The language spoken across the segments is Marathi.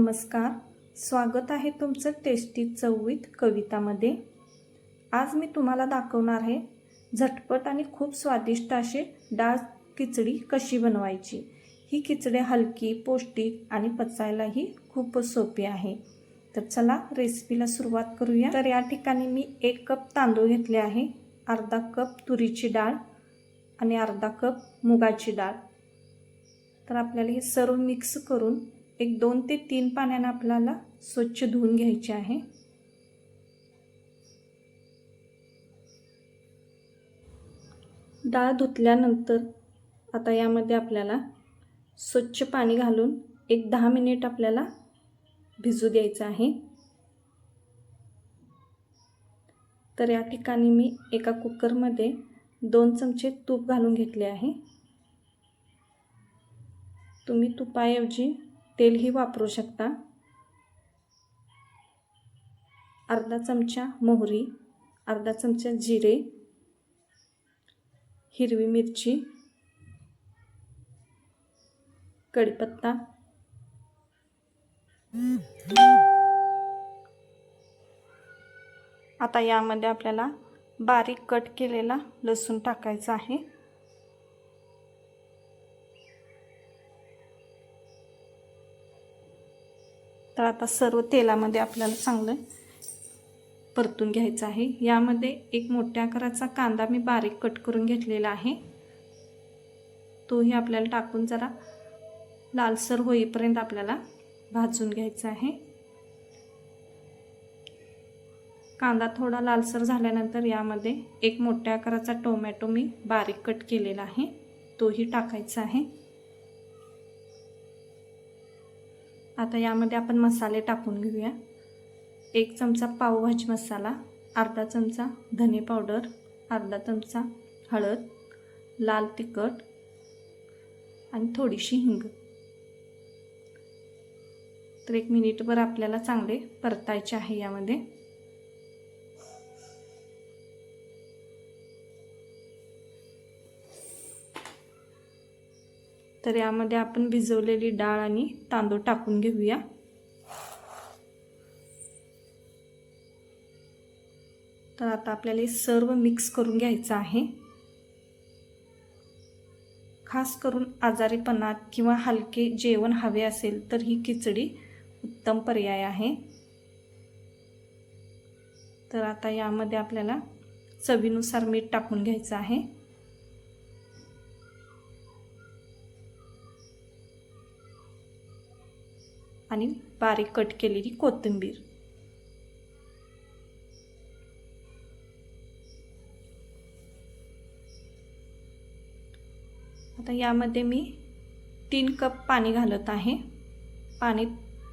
नमस्कार. स्वागत आहे तुमचं टेस्टी चवीत कवितामध्ये. आज मी तुम्हाला दाखवणार आहे झटपट आणि खूप स्वादिष्ट असे डाळ खिचडी कशी बनवायची. ही खिचडी हलकी पौष्टिक आणि पचायलाही खूप सोपी आहे. तर चला रेसिपीला सुरुवात करूया. तर या ठिकाणी मी एक कप तांदूळ घेतले आहे अर्धा कप तुरीची डाळ आणि अर्धा कप मुगाची डाळ. तर आपल्याला हे सर्व मिक्स करून एक दोन ते तीन पाण्यानं आपल्याला स्वच्छ धुवून घ्यायचे आहे. डाळ धुतल्यानंतर आता यामध्ये आपल्याला स्वच्छ पाणी घालून एक दहा मिनिट आपल्याला भिजू द्यायचं आहे. तर या ठिकाणी मी एका कुकरमध्ये दोन चमचे तूप घालून घेतले आहे. तुम्ही तुपाऐवजी तेलही वापरू शकता. अर्धा चमचा मोहरी अर्धा चमचा जिरे हिरवी मिरची कढीपत्ता. आता यामध्ये आपल्याला बारीक कट केलेला लसूण टाकायचा आहे. तर आता सर्व तेलामध्ये आपल्याला चांगलं परतून घ्यायचं आहे. यामध्ये एक मोठ्या आकाराचा कांदा मी बारीक कट करून घेतलेला आहे. तोही आपल्याला टाकून जरा लालसर होईपर्यंत आपल्याला भाजून घ्यायचा आहे. कांदा थोडा लालसर झाल्यानंतर यामध्ये एक मोठ्या आकाराचा टोमॅटो मी बारीक कट केलेला आहे. तोही टाकायचा आहे. आता यामध्ये आपण मसाले टाकून घेऊया. एक चमचा पावभाजी मसाला अर्धा चमचा धने पावडर अर्धा चमचा हळद लाल तिखट आणि थोडीशी हिंग. तर एक मिनिटभर आपल्याला चांगले परतायचे आहे यामध्ये. तर यामध्ये आपण भिजवलेली डाळ आणि तांदूळ टाकून घेऊया. तर आता आपल्याला हे सर्व मिक्स करून घ्यायचं आहे. खास करून आजारीपणात किंवा हलके जेवण हवे असेल तर ही खिचडी उत्तम पर्याय आहे. तर आता यामध्ये आपल्याला चवीनुसार मीठ टाकून घ्यायचं आहे. आणि बारीक कट केलेली कोथिंबीर. आता यामध्ये मी तीन कप पाणी घालत आहे. पाणी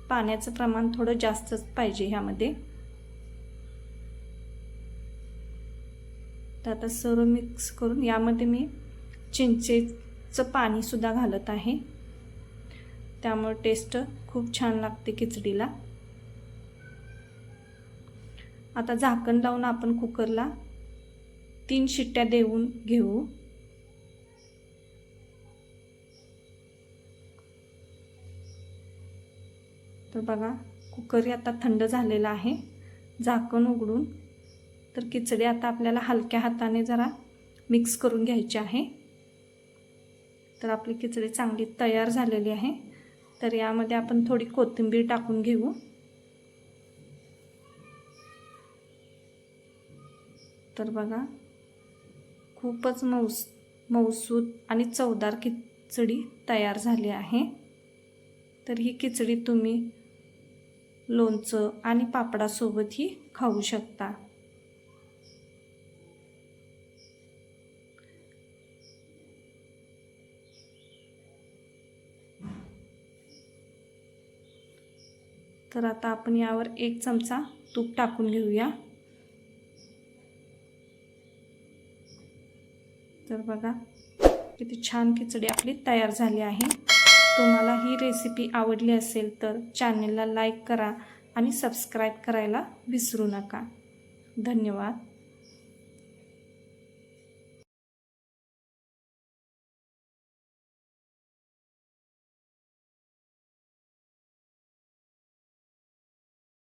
पाण्याचं प्रमाण थोडं जास्तच पाहिजे ह्यामध्ये. तर आता सर्व मिक्स करून यामध्ये मी चिंचेचं पाणीसुद्धा घालत आहे. त्यामुळे टेस्ट खूप छान लागते खिचडीला. आता झाकण लावून आपण कुकरला तीन शिट्ट्या देऊन घेऊ. तर बघा कुकर आता थंड झालेला आहे. झाकण उघडून तर खिचडी आता आपल्याला हलक्या हाताने जरा मिक्स करून घ्यायची आहे. तर आपली खिचडी चांगली तयार झालेली आहे. तर यामध्ये आपण थोडी कोथिंबीर टाकून घेऊ. तर बघा खूपच मऊस मऊसूत आणि चवदार खिचडी तयार झाली आहे. तर ही खिचडी तुम्ही लोणचं आणि पापडासोबतही खाऊ शकता. तर आता आपण यावर एक चमचा तूप टाकून घेऊया. तर बघा किती छान खिचडी आपली तयार झाली आहे. तुम्हाला ही रेसिपी आवडली असेल तर चॅनलला लाईक करा आणि सबस्क्राईब करायला विसरू नका. धन्यवाद.